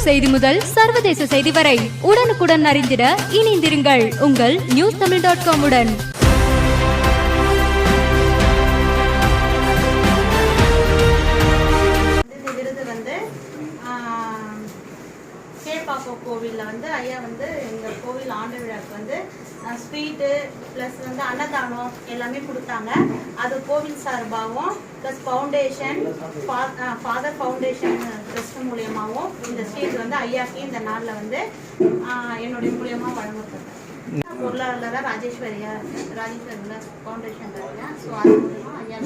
உள்ளூர் செய்தி முதல் சர்வதேச செய்தி வரை உடனுக்குடன் அறிந்திட இணைந்திருங்கள் உங்கள் நியூஸ் தமிழ் டாட் காம் உடன். இந்த கோவிலில் வந்து ஐயா வந்து இந்த கோவில் ஆண்டு விழாக்கு வந்து ஸ்வீட்டு ப்ளஸ் வந்து அன்னதானம் எல்லாமே கொடுத்தாங்க. அது கோவில் சார்பாகவும் plus foundation father foundation trust மூலியமாகவும் இந்த ஸ்வீட் வந்து ஐயாக்கு இந்த நாளில் வந்து என்னுடைய மூலியமாக வழங்கப்பட்டது. தான் ராஜேஸ்வரியா ராஜேஸ்வரியில் ஃபவுண்டேஷன் இருக்கேன் ஸோ அது மூலியமாக ஐயா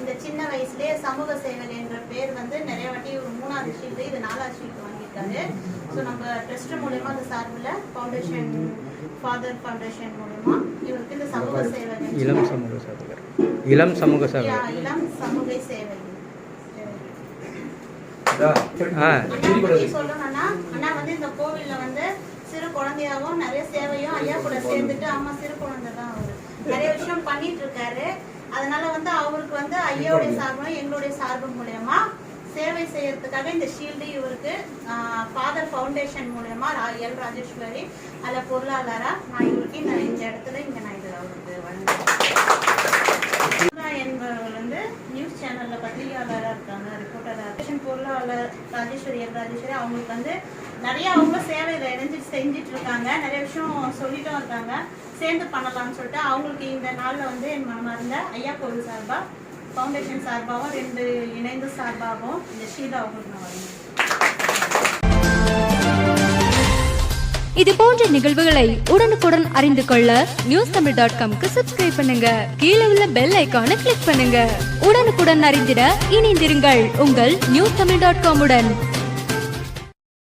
இந்த சின்ன வயசுலேயே சமூக சேவை என்ற பேர் வந்து நிறைய மூணாவது ஷீட்டு இது நாலாவது ஷீட் வாங்கியிருக்காரு. ஸோ நம்ம ட்ரஸ்ட் மூலயமா அந்த சார்பில் ஃபவுண்டேஷன் ஃபாதர் ஃபவுண்டேஷன் மூலயமா இவருக்கு இந்த சமூக சேவை இளம் சமூக சேவகர். இளம் சமூக சேவகர். இளம் சமூக சேவை. சொல்லணும்னா அண்ணா வந்து இந்த கோவில்ல வந்து சிறு குழந்தையாவும் நிறைய சேவையும் ஐயா கூட சேர்ந்துட்டு அம்மா சிறு குழந்தை தான் அவரு. நிறைய விஷயம் பண்ணிட்டு இருக்காரு. அதனால வந்து அவருக்கு வந்து ஐயாவுடைய சார்பும் எங்களுடைய சார்பு மூலயமா சேவை செய்யறதுக்காக இந்த ஷீல்டு இவருக்கு ஃபாதர் ஃபவுண்டேஷன் மூலயமா ரா- எல் ராஜேஸ்வரி அதில் பொருளாதாரா நான் இவருக்கு இந்த இந்த இடத்துல இங்கே நான் இது அவருக்கு வழங்குறேன் என்பவர் வந்து நியூஸ் சேனலில் பத்திரிகையாளராக இருக்காங்க ரிப்போர்ட்டராக பொருளாளர் ராஜேஸ்வரி எல் ராஜேஸ்வரி அவங்களுக்கு வந்து நிறைய அவங்க சேவையில் இணைஞ்சு செஞ்சுட்டு இருக்காங்க. நிறைய விஷயம் சொல்லிட்டும் இருக்காங்க. சேர்ந்து பண்ணலாம்னு சொல்லிட்டு அவங்களுக்கு இந்த நாளில் வந்து என் மனமார்ந்த ஐயா கோவில் சார்பாக ஃபவுண்டேஷன் சார்பாகவும் ரெண்டு இணைந்து சார்பாகவும் இந்த ஷீல்டு அவங்களுக்கு நான் இது போன்ற நிகழ்வுகளை உடனுக்குடன் அறிந்து கொள்ள நியூஸ் தமிழ் டாட் காம்க்கு சப்ஸ்கிரைப் பண்ணுங்க. கீழே உள்ள பெல் ஐக்கானை கிளிக் பண்ணுங்க. உடனுக்குடன் அறிந்திட இணைந்திருங்கள் உங்கள் நியூஸ் தமிழ் டாட் காமுடன்